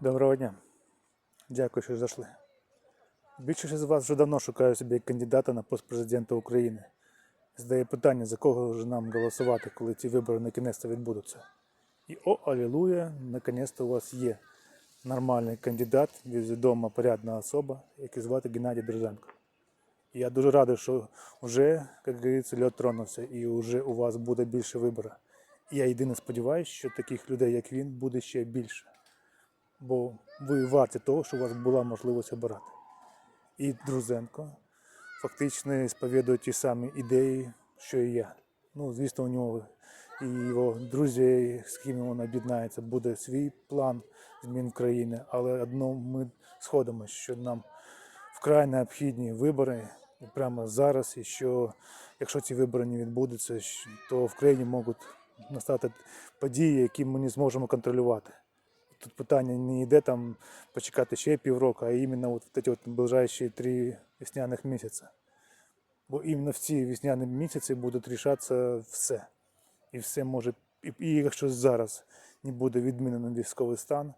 Доброго дня. Дякую, що зайшли. Більшість з вас вже давно шукає собі кандидата на пост президента України. Задає питання, за кого ж нам голосувати, коли ці вибори накінець відбудуться. І о, алілуя, наконець у вас є нормальний кандидат, відома порядна особа, який звати Геннадій Друзенко. І я дуже радий, що вже, як говориться, льот тронувся, і вже у вас буде більше вибору. Я єдине сподіваюся, що таких людей, як він, буде ще більше бо ви варті того, що у вас була можливість обирати. І Друзенко фактично сповідує ті самі ідеї, що і я. Ну, звісно, у нього і його друзі, з ким він об'єднається, буде свій план змін країни, але одно ми сходимося, що нам вкрай необхідні вибори прямо зараз, і що якщо ці вибори не відбудуться, то в країні можуть настати події, які ми не зможемо контролювати. Тут питання не йде там почекати ще півроку, а іменно от ці от ближайші три весняних місяці. Бо іменно в ці весняні місяці буде рішатися все. І все може. І, і якщо зараз не буде відмінено військовий стан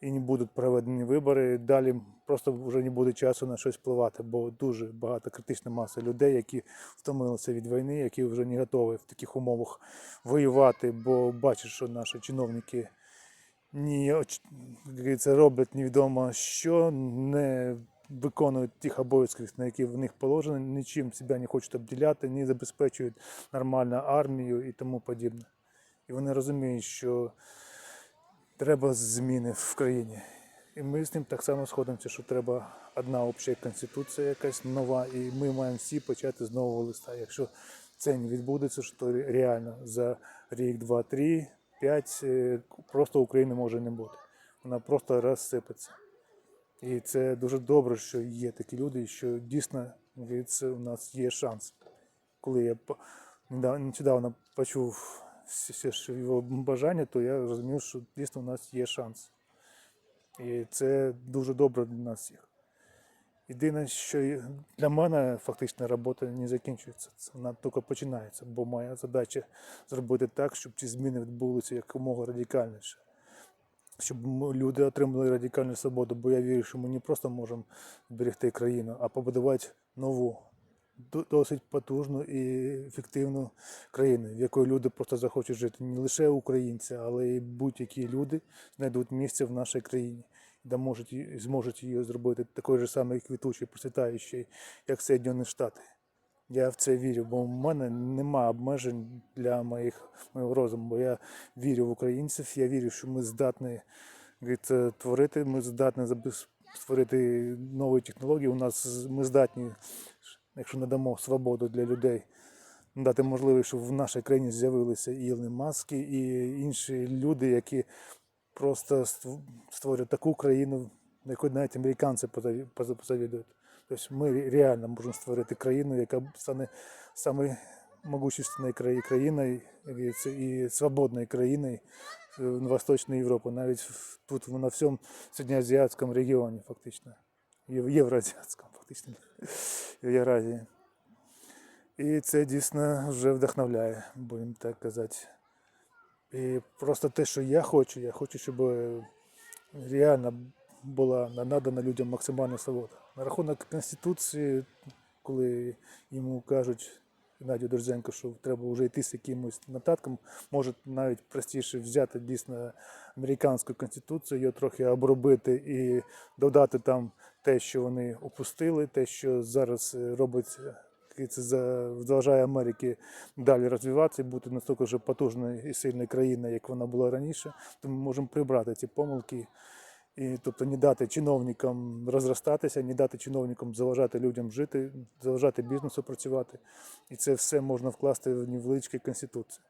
і не будуть проведені вибори, далі просто вже не буде часу на щось впливати, бо дуже багато критична маса людей, які втомилися від війни, які вже не готові в таких умовах воювати, бо бачать, що наші чиновники ні, говориться, роблять невідомо що, не виконують тих обов'язків, на які в них положено, нічим себе не хочуть обділяти, не забезпечують нормальну армію і тому подібне. І вони розуміють, що треба зміни в країні. І ми з ним так само сходимося, що треба одна обща конституція якась нова, і ми маємо всі почати з нового листа. Якщо це не відбудеться, що то реально за рік, два, три, п'ять е, просто України може не бути. Вона просто розсипеться. І це дуже добре, що є такі люди, що дійсно у нас є шанс. Коли я нещодавно почув ж його бажання, то я розумів, що дійсно у нас є шанс. І це дуже добре для нас всіх. Єдине, що для мене фактично робота не закінчується. Вона тільки починається, бо моя задача зробити так, щоб ці зміни відбулися якомога радикальніше. Щоб люди отримали радикальну свободу, бо я вірю, що ми не просто можемо зберегти країну, а побудувати нову, досить потужну і ефективну країну, в якої люди просто захочуть жити. Не лише українці, але й будь-які люди знайдуть місце в нашій країні, де можуть зможуть її зробити такою ж самою квітучою, процвітаючою, як Соєднані Штати. Я в це вірю, бо в мене нема обмежень для моїх, моєго розуму. Бо я вірю в українців, я вірю, що ми здатні говориться, творити, ми здатні створити нові технології. У нас ми здатні, якщо надамо свободу для людей, дати можливість, щоб в нашій країні з'явилися і Ілон Маски, і інші люди, які просто ств- створять таку країну, яку навіть американці позаві- поза- позавідують. Тобто ми реально можемо створити країну, яка стане самою країною і свободною країною Восточної Європи, навіть тут на всьому середньоазіатському регіоні, фактично. Єв- Євроазіатському, фактично. Євразії. І це дійсно вже вдохновляє, будемо так казати. І просто те, що я хочу, я хочу, щоб е, реально була надана людям максимальна свобода. На рахунок Конституції, коли йому кажуть Геннадію Дорзенко, що треба вже йти з якимось нотатком, може навіть простіше взяти дійсно американську конституцію, її трохи обробити і додати там те, що вони опустили, те, що зараз е, робить. І Це за- заважає Америці далі розвиватися і бути настільки ж потужною і сильною країною, як вона була раніше, то ми можемо прибрати ці помилки. І, тобто не дати чиновникам розростатися, не дати чиновникам заважати людям жити, заважати бізнесу працювати. І це все можна вкласти в невеличкі конституції.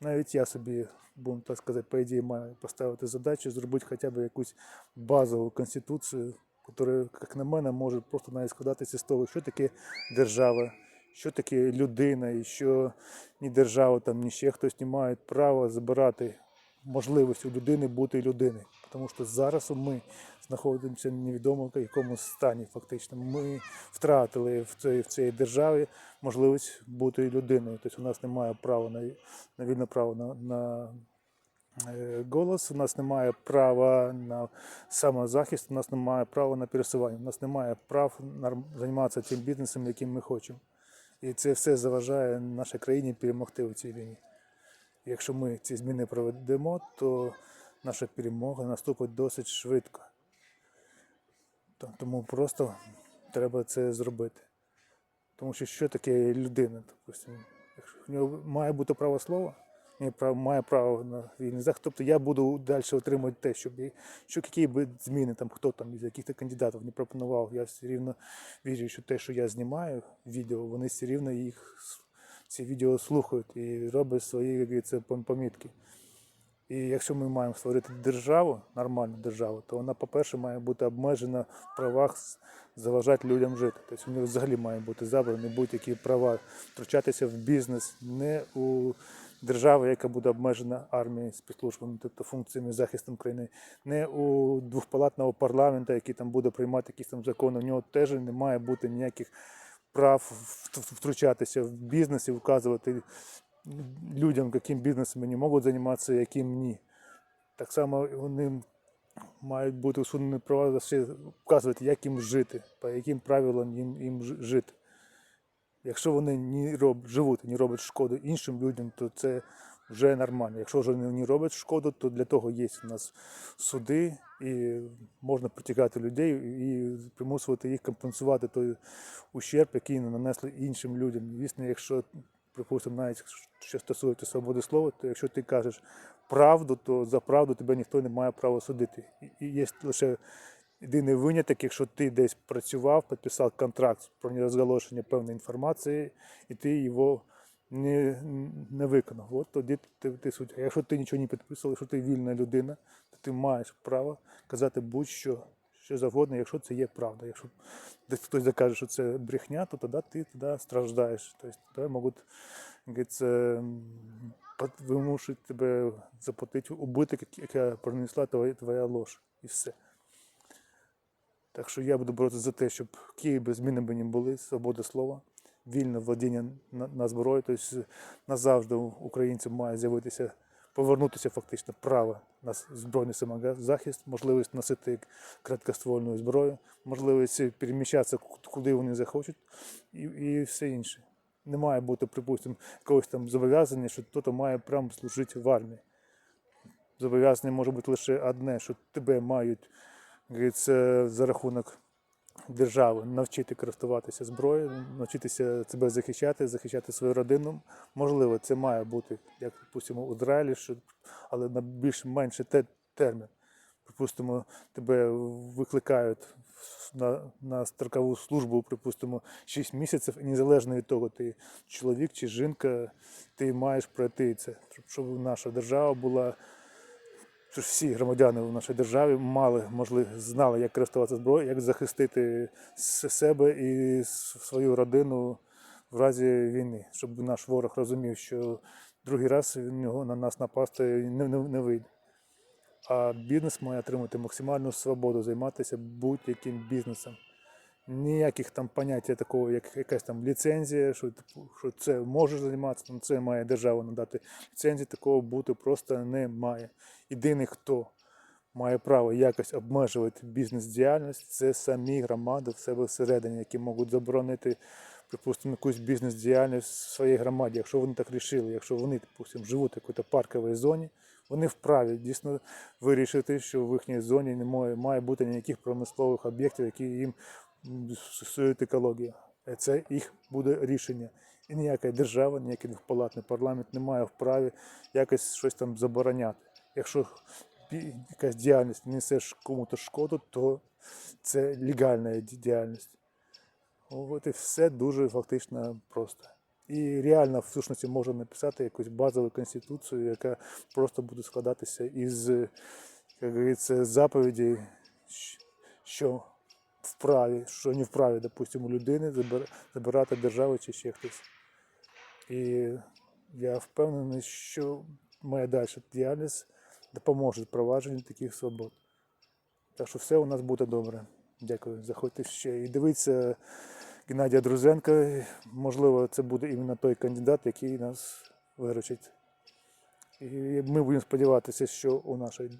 Навіть я собі, будемо так сказати, по ідеї маю поставити задачу зробити хоча б якусь базову конституцію, яка, як на мене, може просто навіть складатися з того, що таке держава, що таке людина, і що ні держава, там, ні ще хтось не мають права забирати можливість у людини бути людиною. Тому що зараз ми знаходимося невідомо в якому стані. Фактично, ми втратили в цій, в цій державі можливість бути людиною. Тобто у нас немає права на, вільне право на, на голос, у нас немає права на самозахист, у нас немає права на пересування, у нас немає прав займатися тим бізнесом, яким ми хочемо. І це все заважає нашій країні перемогти у цій війні. Якщо ми ці зміни проведемо, то наша перемога наступить досить швидко. Тому просто треба це зробити. Тому що що таке людина, допустим? Якщо в нього має бути право слова, має право, на вільний захист. Тобто я буду далі отримувати те, щоб що які би зміни там хто там із яких-то кандидатів не пропонував. Я все рівно вірю, що те, що я знімаю відео, вони все рівно їх ці відео слухають і роблять свої пом- помітки. І якщо ми маємо створити державу, нормальну державу, то вона, по-перше, має бути обмежена в правах заважати людям жити. Тобто у них взагалі має бути забрані будь-які права втручатися в бізнес, не у держави, яка буде обмежена армією, спецслужбами, тобто функціями захисту країни, не у двохпалатного парламенту, який там буде приймати якісь там закони. У нього теж не має бути ніяких прав втручатися в бізнес і вказувати людям, яким бізнесом вони можуть займатися, яким ні. Так само вони мають бути усунені права вказувати, як їм жити, по яким правилам їм, їм жити. Якщо вони не роб, живуть і не роблять шкоди іншим людям, то це вже нормально. Якщо вони не роблять шкоду, то для того є у нас суди, і можна притягати людей і примусувати їх компенсувати той ущерб, який нанесли іншим людям. Звісно, якщо, припустимо, навіть що стосується свободи слова, то якщо ти кажеш правду, то за правду тебе ніхто не має права судити. І є лише єдиний виняток, якщо ти десь працював, підписав контракт про нерозголошення певної інформації, і ти його не, не виконав. От тоді ти, ти. А Якщо ти нічого не підписував, якщо ти вільна людина, то ти маєш право казати будь-що, що завгодно, якщо це є правда. Якщо десь хтось закаже, що це брехня, то тоді ти тоді страждаєш. Тобто тоді можуть вимушують тебе заплатити убиток, яка принесла твоя, твоя ложь. І все. Так що я буду боротися за те, щоб які би зміни були, свобода слова, вільне владіння на, на зброю. Тобто назавжди у українців має з'явитися, повернутися фактично право на збройний самозахист, можливість носити краткоствольну зброю, можливість переміщатися куди вони захочуть і, і все інше. Не має бути, припустимо, якогось там зобов'язання, що хтось має прямо служити в армії. Зобов'язання може бути лише одне, що тебе мають говориться, за рахунок держави навчити користуватися зброєю, навчитися себе захищати, захищати свою родину. Можливо, це має бути, як припустимо, у Ізраїлі, що, але на більш менше те, термін. Припустимо, тебе викликають на, на строкову службу, припустимо, 6 місяців, і незалежно від того, ти чоловік чи жінка, ти маєш пройти це, щоб наша держава була щоб всі громадяни в нашій державі мали можливість, знали, як користуватися зброєю, як захистити себе і свою родину в разі війни, щоб наш ворог розумів, що другий раз в нього на нас напасти не, не, не вийде. А бізнес має отримати максимальну свободу займатися будь-яким бізнесом. Ніяких там поняття такого, як якась там ліцензія, що, типу, що це може займатися, ну, це має держава надати. Ліцензії такого бути просто немає. Єдиний, хто має право якось обмежувати бізнес-діяльність, це самі громади в себе всередині, які можуть заборонити, припустимо, якусь бізнес-діяльність в своїй громаді, якщо вони так рішили, якщо вони, припустимо, живуть в якійсь парковій зоні, вони вправі дійсно вирішити, що в їхній зоні не має, має бути ніяких промислових об'єктів, які їм стосують екології. Е, Це їх буде рішення. І ніяка держава, ніякий двопалатний парламент не має вправі якось щось там забороняти. Якщо якась діяльність несе кому-то шкоду, то це легальна діяльність. От і все дуже фактично просто. І реально, в сущності, можна написати якусь базову конституцію, яка просто буде складатися із, як говориться, заповідей, що вправі, що не вправі, допустимо, людини забир- забирати державу чи ще хтось. І я впевнений, що моя дальша діяльність допоможе впровадженню таких свобод. Так що все у нас буде добре. Дякую. Заходьте ще і дивіться Геннадія Друзенка. Можливо, це буде іменно той кандидат, який нас виручить. І ми будемо сподіватися, що у наших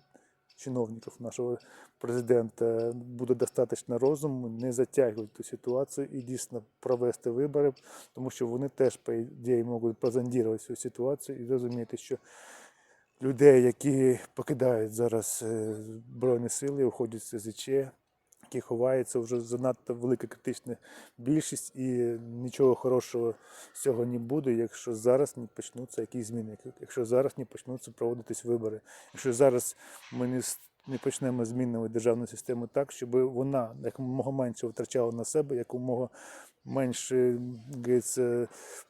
чиновників, нашого президента буде достатньо розуму не затягувати ту ситуацію і дійсно провести вибори, тому що вони теж, по ідеї, можуть прозондувати цю ситуацію і зрозуміти, що людей, які покидають зараз е, Збройні сили, уходять з СЗЧ, які ховаються, вже занадто велика критична більшість, і нічого хорошого з цього не буде, якщо зараз не почнуться якісь зміни, якщо зараз не почнуться проводитись вибори, якщо зараз ми не, не почнемо змінювати державну систему так, щоб вона якомога менше втрачала на себе, якомога менше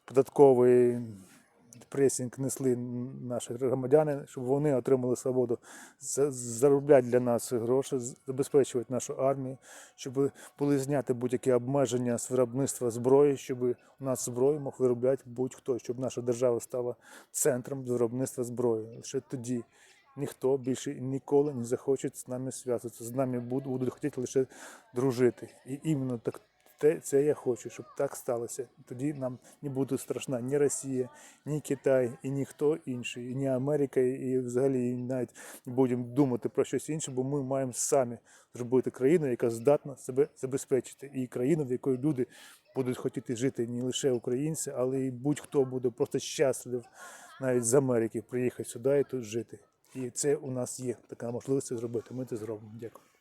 податковий пресінг несли наші громадяни, щоб вони отримали свободу заробляти для нас гроші, забезпечувати нашу армію, щоб були зняті будь-які обмеження з виробництва зброї, щоб у нас зброю мог виробляти будь-хто, щоб наша держава стала центром виробництва зброї. Лише тоді ніхто більше ніколи не захоче з нами зв'язуватися. З нами будуть хотіти лише дружити. І іменно так. Те, це я хочу, щоб так сталося. Тоді нам не буде страшна ні Росія, ні Китай, і ніхто інший, і ні Америка, і взагалі навіть не будемо думати про щось інше, бо ми маємо самі зробити країну, яка здатна себе забезпечити, і країну, в якої люди будуть хотіти жити не лише українці, але і будь-хто буде просто щаслив навіть з Америки приїхати сюди і тут жити. І це у нас є така можливість зробити. Ми це зробимо. Дякую.